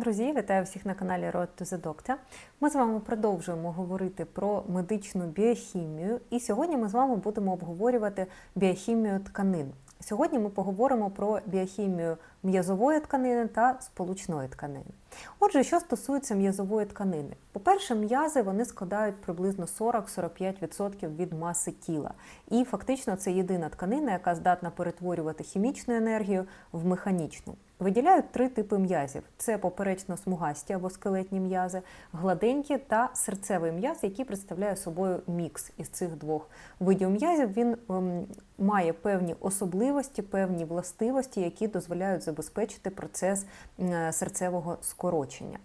Друзі, вітаю всіх на каналі Road to the Doctor. Ми з вами продовжуємо говорити про медичну біохімію, і сьогодні ми з вами будемо обговорювати біохімію тканин. Сьогодні ми поговоримо про біохімію м'язової тканини та сполучної тканини. Отже, що стосується м'язової тканини, по-перше, м'язи вони складають приблизно 40-45% від маси тіла. І фактично це єдина тканина, яка здатна перетворювати хімічну енергію в механічну. Виділяють три типи м'язів: це поперечно-смугасті або скелетні м'язи, гладенькі та серцевий м'яз, який представляє собою мікс із цих двох видів м'язів. Він ем, має певні особливості, певні властивості, які дозволяють забезпечити процес е, серцевого скорочення.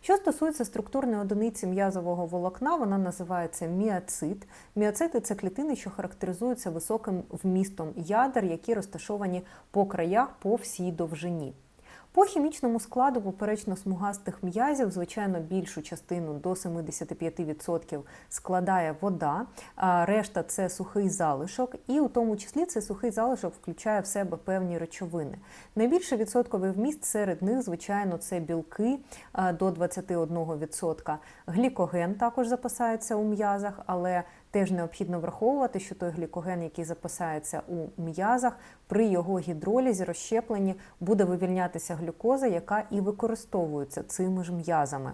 Що стосується структурної одиниці м'язового волокна, вона називається міоцит. Міоцити це клітини, що характеризуються високим вмістом ядер, які розташовані по краях по всій довжині. По хімічному складу поперечно-смугастих м'язів, звичайно, більшу частину до 75% складає вода, а решта це сухий залишок, і у тому числі цей сухий залишок включає в себе певні речовини. Найбільший відсотковий вміст серед них, звичайно, це білки до 21%. Глікоген також запасається у м'язах, але Теж необхідно враховувати, що той глікоген, який запасається у м'язах, при його гідролізі, розщепленні буде вивільнятися глюкоза, яка і використовується цими ж м'язами.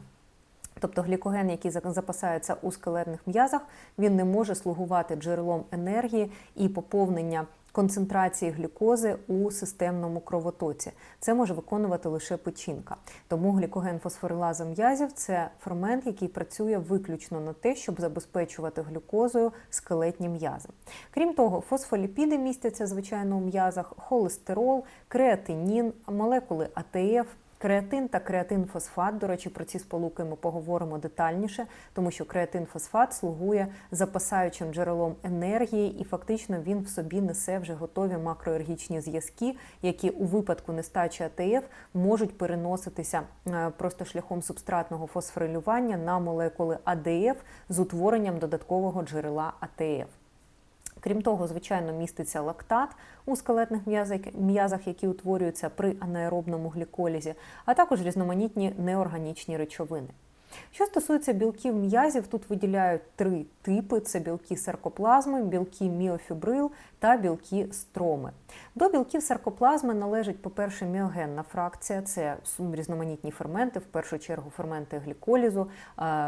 Тобто глікоген, який запасається у скелетних м'язах, він не може слугувати джерелом енергії і поповнення концентрації глюкози у системному кровотоці. Це може виконувати лише печінка. Тому глікоген фосфорилаза м'язів це фермент, який працює виключно на те, щоб забезпечувати глюкозою скелетні м'язи. Крім того, фосфоліпіди містяться звичайно у м'язах, холестерол, креатинін, молекули АТФ. Креатин та креатин-фосфат, до речі, про ці сполуки ми поговоримо детальніше, тому що креатин-фосфат слугує запасаючим джерелом енергії, і фактично він в собі несе вже готові макроергічні зв'язки, які у випадку нестачі АТФ можуть переноситися е, просто шляхом субстратного фосфорилювання на молекули АДФ з утворенням додаткового джерела АТФ. Крім того, звичайно, міститься лактат у скелетних м'язах, які утворюються при анаеробному гліколізі, а також різноманітні неорганічні речовини. Що стосується білків м'язів, тут виділяють три типи: це білки саркоплазми, білки міофібрил та білки строми. До білків саркоплазми належить, по-перше, міогенна фракція, це різноманітні ферменти, в першу чергу ферменти гліколізу,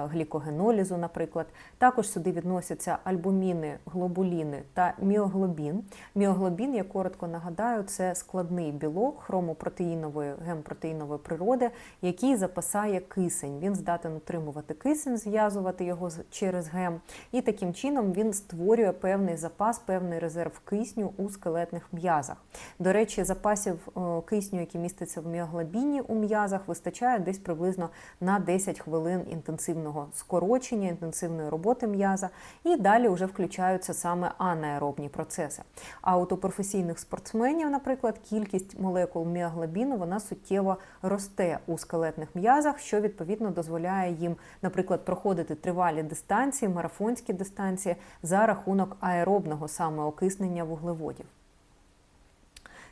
глікогенолізу, наприклад. Також сюди відносяться альбуміни, глобуліни та міоглобін. Міоглобін, я коротко нагадаю, це складний білок хромопротеїнової гемпротеїнової природи, який запасає кисень. Він здатен утримувати кисень, зв'язувати його через гем, і таким чином він створює певний запас, певний резерв кисню у скелетних м'язах. До речі, запасів е, кисню, які містяться в міоглобіні у м'язах, вистачає десь приблизно на 10 хвилин інтенсивного скорочення, інтенсивної роботи м'яза, і далі вже включаються саме анаеробні процеси. А от у професійних спортсменів, наприклад, кількість молекул міоглобіну вона суттєво росте у скелетних м'язах, що відповідно дозволяє їм, наприклад, проходити тривалі дистанції, марафонські дистанції за рахунок аеробного саме окиснення вуглеводів.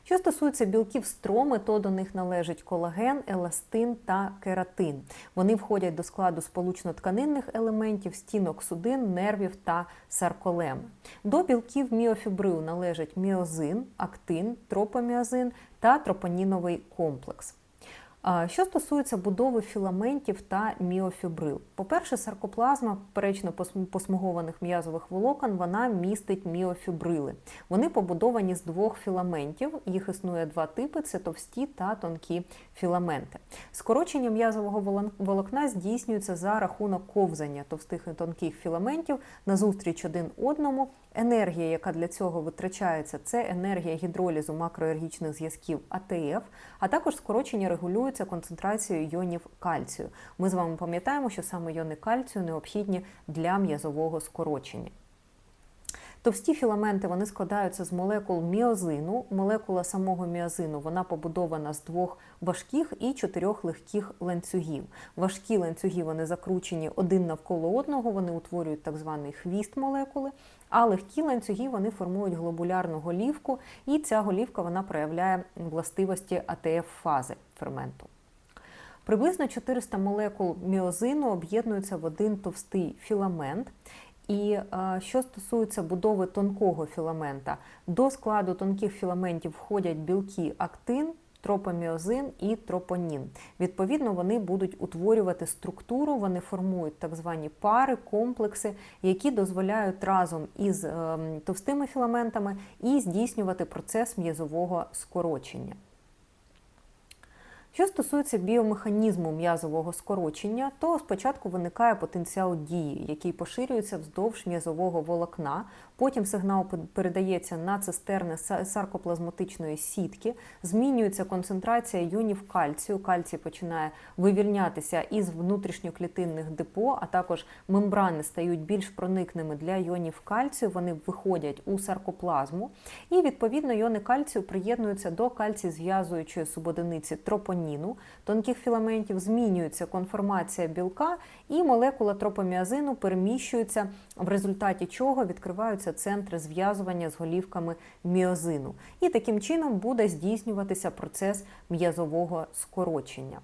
Що стосується білків строми, то до них належить колаген, еластин та кератин. Вони входять до складу сполучно-тканинних елементів, стінок судин, нервів та сарколеми. До білків міофібрил належать міозин, актин, тропоміозин та тропоніновий комплекс. Що стосується будови філаментів та міофібрил, по-перше, саркоплазма перечно посмугованих м'язових волокон вона містить міофібрили. Вони побудовані з двох філаментів. Їх існує два типи: це товсті та тонкі філаменти. Скорочення м'язового волокна здійснюється за рахунок ковзання товстих і тонких філаментів назустріч один одному. Енергія, яка для цього витрачається, це енергія гідролізу макроергічних зв'язків АТФ, а також скорочення регулюється концентрацією йонів кальцію. Ми з вами пам'ятаємо, що саме йони кальцію необхідні для м'язового скорочення. Товсті філаменти вони складаються з молекул міозину. Молекула самого міозину вона побудована з двох важких і чотирьох легких ланцюгів. Важкі ланцюги вони закручені один навколо одного, вони утворюють так званий хвіст молекули. А легкі ланцюги вони формують глобулярну голівку, і ця голівка вона проявляє властивості АТФ-фази ферменту. Приблизно 400 молекул міозину об'єднуються в один товстий філамент. І е, що стосується будови тонкого філамента, до складу тонких філаментів входять білки актин, тропоміозин і тропонін. Відповідно, вони будуть утворювати структуру, вони формують так звані пари, комплекси, які дозволяють разом із е, товстими філаментами і здійснювати процес м'язового скорочення. Що стосується біомеханізму м'язового скорочення, то спочатку виникає потенціал дії, який поширюється вздовж м'язового волокна. Потім сигнал передається на цистерни саркоплазматичної сітки, змінюється концентрація йонів кальцію. Кальцій починає вивільнятися із внутрішньоклітинних депо, а також мембрани стають більш проникними для йонів кальцію. Вони виходять у саркоплазму, і відповідно йони кальцію приєднуються до кальцій зв'язуючої субодиниці тропоніну, тонких філаментів змінюється конформація білка, і молекула тропоміазину переміщується, в результаті чого відкриваються центри зв'язування з голівками міозину. І таким чином буде здійснюватися процес м'язового скорочення.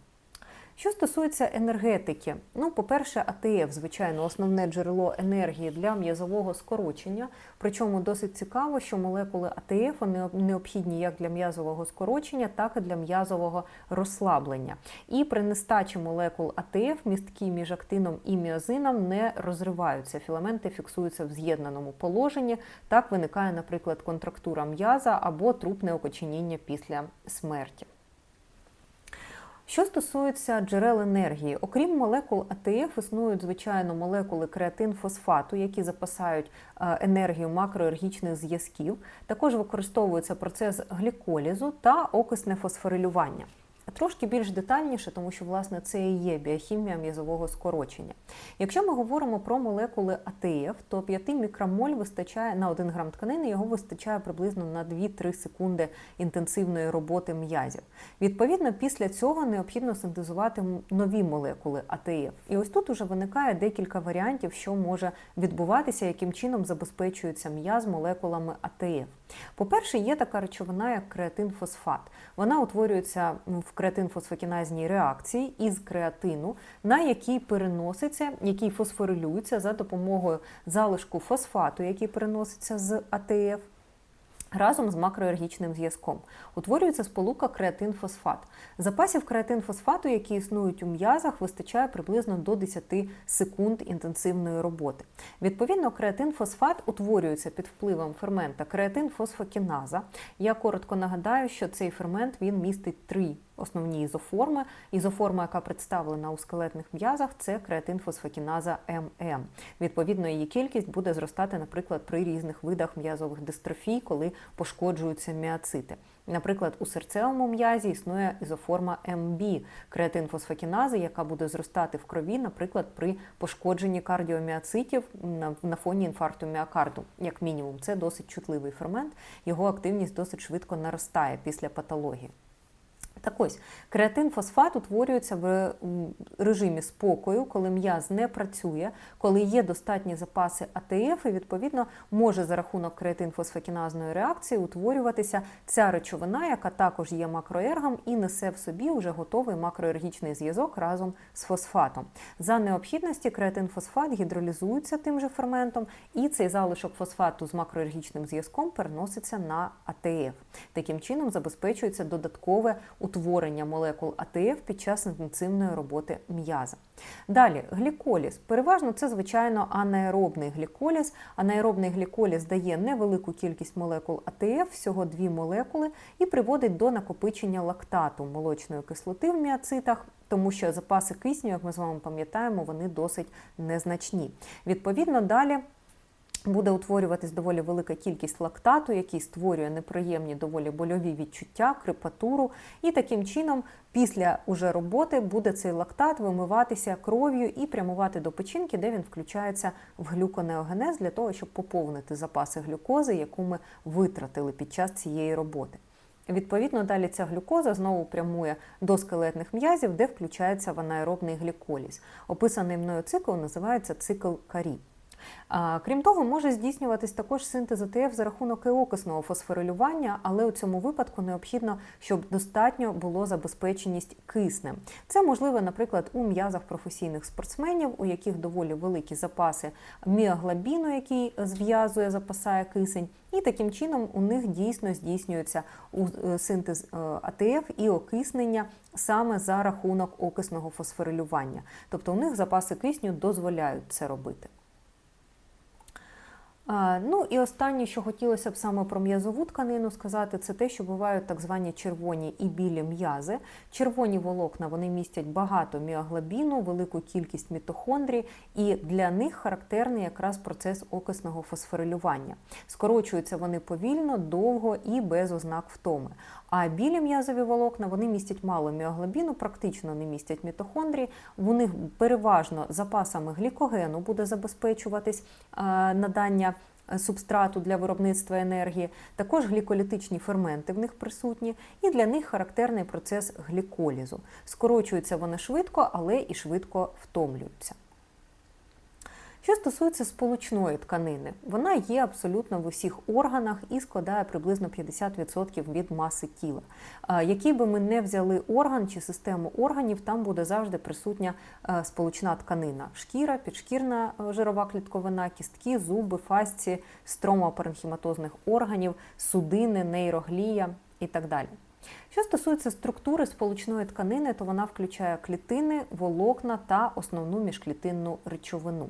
Що стосується енергетики, ну, по-перше, АТФ, звичайно, основне джерело енергії для м'язового скорочення. Причому досить цікаво, що молекули АТФ необхідні як для м'язового скорочення, так і для м'язового розслаблення. І при нестачі молекул АТФ містки між актином і міозином не розриваються. Філаменти фіксуються в з'єднаному положенні. Так виникає, наприклад, контрактура м'яза або трупне окоченіння після смерті. Що стосується джерел енергії, окрім молекул АТФ, існують звичайно молекули креатин-фосфату, які запасають е, енергію макроергічних зв'язків. Також використовується процес гліколізу та окисне фосфорилювання. Трошки більш детальніше, тому що власне це і є біохімія м'язового скорочення. Якщо ми говоримо про молекули АТФ, то 5 мікромоль вистачає на 1 грам тканини, його вистачає приблизно на 2-3 секунди інтенсивної роботи м'язів. Відповідно, після цього необхідно синтезувати нові молекули АТФ. І ось тут уже виникає декілька варіантів, що може відбуватися, яким чином забезпечується м'яз молекулами АТФ. По-перше, є така речовина, як креатин-фосфат. Вона утворюється в креатин-фосфокіназній реакції із креатину, на який переноситься, який фосфорилюється за допомогою залишку фосфату, який переноситься з АТФ разом з макроергічним зв'язком. Утворюється сполука креатин-фосфат. Запасів креатин-фосфату, які існують у м'язах, вистачає приблизно до 10 секунд інтенсивної роботи. Відповідно, креатин-фосфат утворюється під впливом фермента креатин-фосфокіназа. Я коротко нагадаю, що цей фермент він містить три основні ізоформи. Ізоформа, яка представлена у скелетних м'язах, це креатин-фосфокіназа ММ. Відповідно, її кількість буде зростати, наприклад, при різних видах м'язових дистрофій, коли пошкоджуються міоцити. Наприклад, у серцевому м'язі існує ізоформа МБ креатин-фосфокінази, яка буде зростати в крові, наприклад, при пошкодженні кардіоміоцитів на фоні інфаркту міокарду. Як мінімум, це досить чутливий фермент, його активність досить швидко наростає після патології. Так ось креатин-фосфат утворюється в режимі спокою, коли м'яз не працює, коли є достатні запаси АТФ, і відповідно може за рахунок креатин-фосфокіназної реакції утворюватися ця речовина, яка також є макроергом і несе в собі вже готовий макроергічний зв'язок разом з фосфатом. За необхідності креатин-фосфат гідролізується тим же ферментом, і цей залишок фосфату з макроергічним зв'язком переноситься на АТФ. Таким чином забезпечується додаткове утворення утворення молекул АТФ під час інтенсивної роботи м'яза. Далі, гліколіз. Переважно це, звичайно, анаеробний гліколіз. Анаеробний гліколіз дає невелику кількість молекул АТФ, всього дві молекули, і приводить до накопичення лактату молочної кислоти в міоцитах. Тому що запаси кисню, як ми з вами пам'ятаємо, вони досить незначні. Відповідно, далі Буде утворюватись доволі велика кількість лактату, який створює неприємні доволі больові відчуття, крипатуру. І таким чином, після уже роботи, буде цей лактат вимиватися кров'ю і прямувати до печінки, де він включається в глюконеогенез для того, щоб поповнити запаси глюкози, яку ми витратили під час цієї роботи. Відповідно, далі ця глюкоза знову прямує до скелетних м'язів, де включається в анаеробний гліколіз. Описаний мною цикл називається цикл карі. Крім того, може здійснюватись також синтез АТФ за рахунок еокисного фосфорилювання, але у цьому випадку необхідно, щоб достатньо було забезпеченість киснем. Це можливо, наприклад, у м'язах професійних спортсменів, у яких доволі великі запаси міоглобіну, який зв'язує, запасає кисень. І таким чином у них дійсно здійснюється е, синтез е, АТФ і окиснення саме за рахунок окисного фосфорилювання. Тобто у них запаси кисню дозволяють це робити. Ну і останнє, що хотілося б саме про м'язову тканину сказати, це те, що бувають так звані червоні і білі м'язи. Червоні волокна вони містять багато міоглобіну, велику кількість мітохондрій, і для них характерний якраз процес окисного фосфорилювання. Скорочуються вони повільно, довго і без ознак втоми. А білі м'язові волокна вони містять мало міоглобіну, практично не містять мітохондрії. В них переважно запасами глікогену буде забезпечуватись надання. Субстрату для виробництва енергії, також гліколітичні ферменти в них присутні, і для них характерний процес гліколізу. Скорочуються вони швидко, але і швидко втомлюються. Що стосується сполучної тканини, вона є абсолютно в усіх органах і складає приблизно 50% від маси тіла. Який би ми не взяли орган чи систему органів, там буде завжди присутня сполучна тканина: шкіра, підшкірна жирова клітковина, кістки, зуби, фасці, строма паренхіматозних органів, судини, нейроглія і так далі. Що стосується структури сполучної тканини, то вона включає клітини, волокна та основну міжклітинну речовину.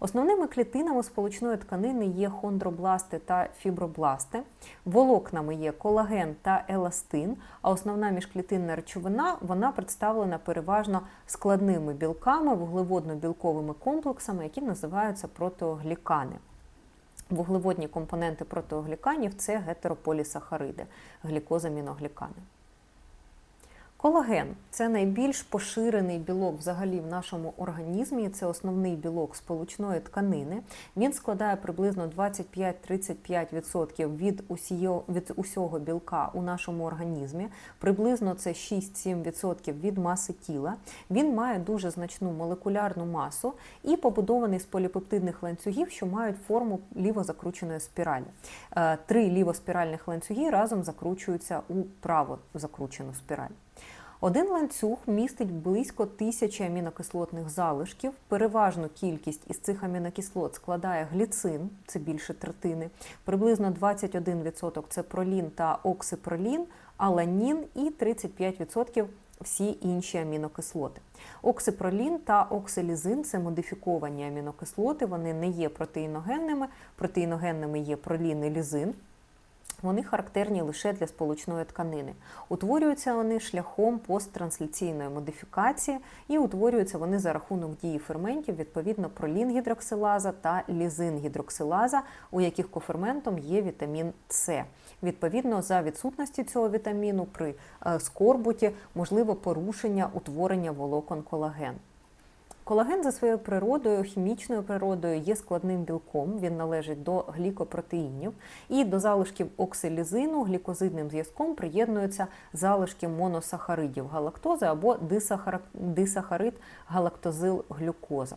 Основними клітинами сполучної тканини є хондробласти та фібробласти, волокнами є колаген та еластин, а основна міжклітинна речовина вона представлена переважно складними білками, вуглеводно-білковими комплексами, які називаються протеоглікани. Вуглеводні компоненти протеогліканів це гетерополісахариди, глікозаміноглікани. Колаген це найбільш поширений білок взагалі в нашому організмі. Це основний білок сполучної тканини. Він складає приблизно 25-35% від усього, від усього білка у нашому організмі. Приблизно це 6-7% від маси тіла. Він має дуже значну молекулярну масу і побудований з поліпептидних ланцюгів, що мають форму лівозакрученої спіралі. Е, три лівоспіральних ланцюги разом закручуються у право закручену спіраль. Один ланцюг містить близько тисячі амінокислотних залишків. Переважну кількість із цих амінокислот складає гліцин, це більше третини, приблизно 21% це пролін та оксипролін, аланін і 35% всі інші амінокислоти. Оксипролін та оксилізин це модифіковані амінокислоти, вони не є протеїногенними. Протеїногенними є пролін і лізин. Вони характерні лише для сполучної тканини. Утворюються вони шляхом посттрансляційної модифікації і утворюються вони за рахунок дії ферментів, відповідно пролінгідроксилаза та лізингідроксилаза, у яких коферментом є вітамін С. Відповідно, за відсутності цього вітаміну при е, скорбуті можливо порушення утворення волокон колаген. Колаген за своєю природою, хімічною природою є складним білком, він належить до глікопротеїнів, і до залишків оксилізину глікозидним зв'язком приєднуються залишки моносахаридів галактози або дисахарид галактозил глюкоза.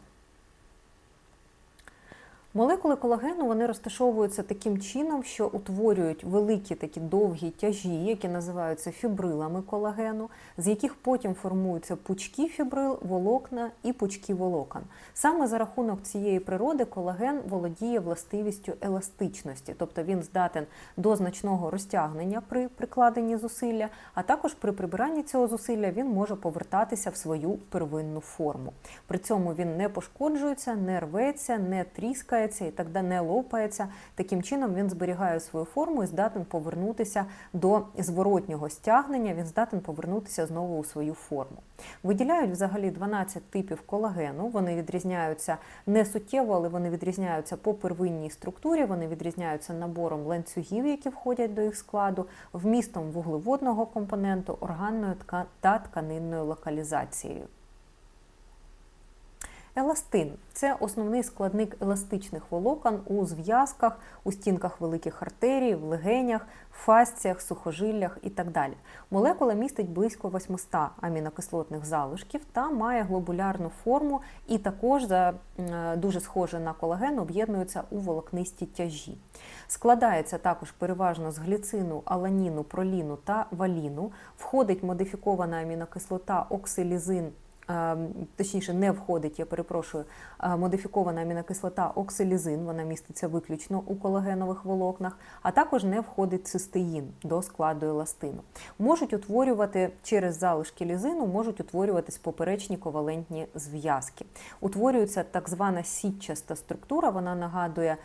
Молекули колагену вони розташовуються таким чином, що утворюють великі такі довгі тяжі, які називаються фібрилами колагену, з яких потім формуються пучки фібрил, волокна і пучки волокон. Саме за рахунок цієї природи колаген володіє властивістю еластичності, тобто він здатен до значного розтягнення при прикладенні зусилля, а також при прибиранні цього зусилля він може повертатися в свою первинну форму. При цьому він не пошкоджується, не рветься, не тріскає рухається і так не лопається. Таким чином він зберігає свою форму і здатен повернутися до зворотнього стягнення. Він здатен повернутися знову у свою форму. Виділяють взагалі 12 типів колагену. Вони відрізняються не суттєво, але вони відрізняються по первинній структурі. Вони відрізняються набором ланцюгів, які входять до їх складу, вмістом вуглеводного компоненту, органною та тканинною локалізацією. Еластин це основний складник еластичних волокон у зв'язках, у стінках великих артерій, в легенях, фасціях, сухожиллях і так далі. Молекула містить близько 800 амінокислотних залишків та має глобулярну форму і також за дуже схоже на колаген об'єднується у волокнисті тяжі. Складається також переважно з гліцину, аланіну, проліну та валіну. Входить модифікована амінокислота оксилізин точніше, не входить, я перепрошую, модифікована амінокислота оксилізин, вона міститься виключно у колагенових волокнах, а також не входить цистеїн до складу еластину. Можуть утворювати через залишки лізину, можуть утворюватись поперечні ковалентні зв'язки. Утворюється так звана сітчаста структура, вона нагадує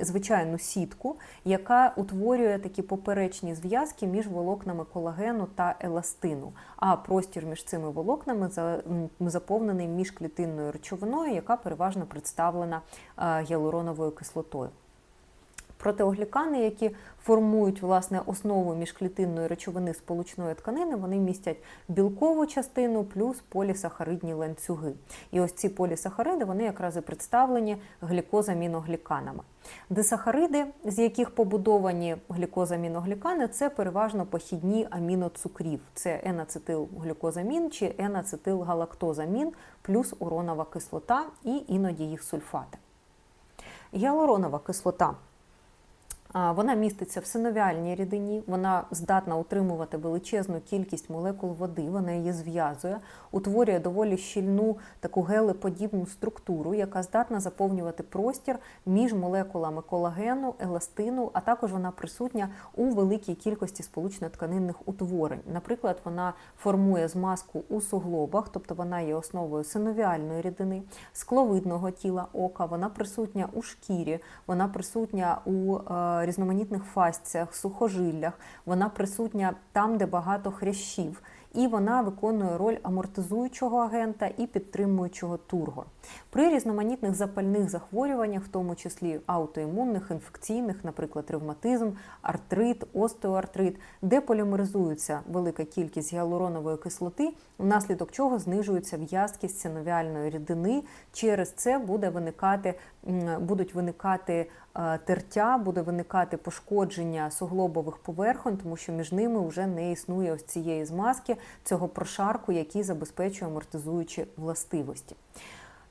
звичайну сітку, яка утворює такі поперечні зв'язки між волокнами колагену та еластину. А простір між цими волокнами заповнений міжклітинною речовиною, яка переважно представлена гіалуроновою кислотою. Протеоглікани, які формують власне основу міжклітинної речовини сполучної тканини, вони містять білкову частину плюс полісахаридні ланцюги. І ось ці полісахариди вони якраз і представлені глікозаміногліканами. Дисахариди, з яких побудовані глікозаміноглікани, це переважно похідні аміноцукрів. Це енацетилглюкозамін чи енацетилгалактозамін плюс уронова кислота і іноді їх сульфати. Гіалуронова кислота вона міститься в синовіальній рідині, вона здатна утримувати величезну кількість молекул води, вона її зв'язує, утворює доволі щільну таку гелеподібну структуру, яка здатна заповнювати простір між молекулами колагену, еластину, а також вона присутня у великій кількості сполучно-тканинних утворень. Наприклад, вона формує змазку у суглобах, тобто вона є основою синовіальної рідини, скловидного тіла ока, вона присутня у шкірі, вона присутня у е, різноманітних фасціях, сухожиллях, вона присутня там, де багато хрящів і вона виконує роль амортизуючого агента і підтримуючого тургор. При різноманітних запальних захворюваннях, в тому числі аутоімунних, інфекційних, наприклад, ревматизм, артрит, остеоартрит, де полімеризується велика кількість гіалуронової кислоти, внаслідок чого знижується в'язкість синовіальної рідини. Через це буде виникати, будуть виникати е, тертя, буде виникати пошкодження суглобових поверхонь, тому що між ними вже не існує ось цієї змазки, цього прошарку, який забезпечує амортизуючі властивості.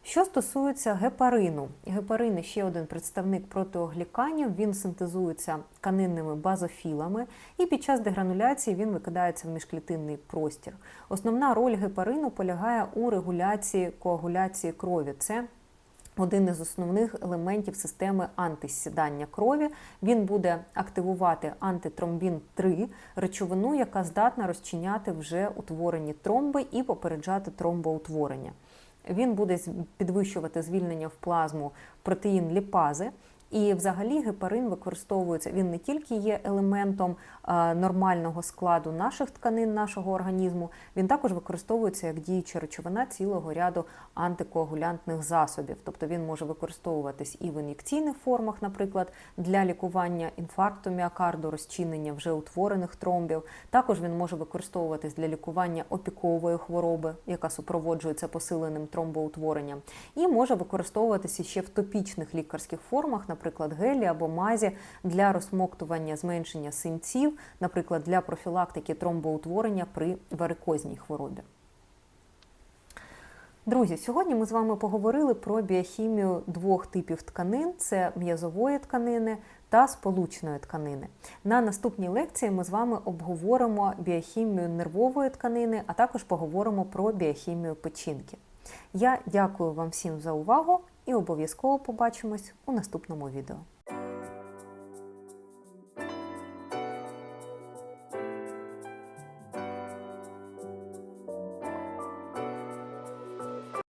Що стосується гепарину, гепарин ще один представник протеогліканів, він синтезується тканинними базофілами, і під час дегрануляції він викидається в міжклітинний простір. Основна роль гепарину полягає у регуляції коагуляції крові. Це один із основних елементів системи антисідання крові. Він буде активувати антитромбін 3 речовину, яка здатна розчиняти вже утворені тромби і попереджати тромбоутворення. Він буде підвищувати звільнення в плазму протеїн ліпази. І, взагалі, гепарин використовується. Він не тільки є елементом нормального складу наших тканин, нашого організму, він також використовується як діюча речовина цілого ряду антикоагулянтних засобів. Тобто він може використовуватись і в ін'єкційних формах, наприклад, для лікування інфаркту міокарду, розчинення вже утворених тромбів. Також він може використовуватись для лікування опікової хвороби, яка супроводжується посиленим тромбоутворенням, і може використовуватися ще в топічних лікарських формах наприклад, гелі або мазі для розсмоктування зменшення синців, наприклад, для профілактики тромбоутворення при варикозній хворобі. Друзі, сьогодні ми з вами поговорили про біохімію двох типів тканин: це м'язової тканини та сполучної тканини. На наступній лекції ми з вами обговоримо біохімію нервової тканини, а також поговоримо про біохімію печінки. Я дякую вам всім за увагу і обов'язково побачимось у наступному відео.